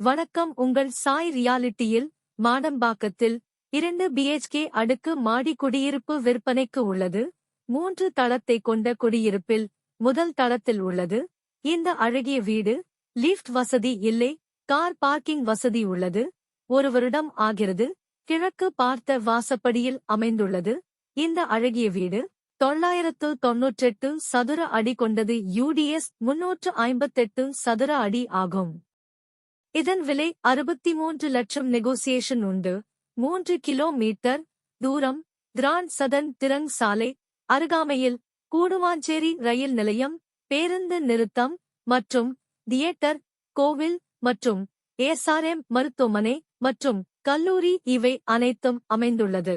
வணக்கம். உங்கள் சாய் ரியாலிட்டியில் மாடம்பாக்கத்தில் இரண்டு பிஹெச்கே அடுக்கு மாடி குடியிருப்பு விற்பனைக்கு உள்ளது. மூன்று தளத்தை கொண்ட குடியிருப்பில் முதல் தளத்தில் உள்ளது. இந்த அழகிய வீடு லிஃப்ட் வசதி இல்லை கார் பார்க்கிங் வசதி உள்ளது. ஒரு வருடம் ஆகிறது. கிழக்கு பார்த்த வாசப்படியில் அமைந்துள்ளது. இந்த அழகிய வீடு தொள்ளாயிரத்து தொன்னூற்றெட்டு சதுர அடி கொண்டது யூடிஎஸ் முன்னூற்று ஐம்பத்தெட்டு சதுர அடி ஆகும். இதன் விலை அறுபத்தி மூன்று லட்சம் நெகோசியேஷன் உண்டு. மூன்று கிலோமீட்டர் தூரம் கிராண்ட் சதன் திறங் சாலை அருகாமையில் கூடுவாஞ்சேரி ரயில் நிலையம் பேருந்து நிறுத்தம் மற்றும் தியேட்டர் கோவில் மற்றும் ஏஎஸ்ஆர்எம் மருத்துவமனை மற்றும் கல்லூரி இவை அனைத்தும் அமைந்துள்ளது.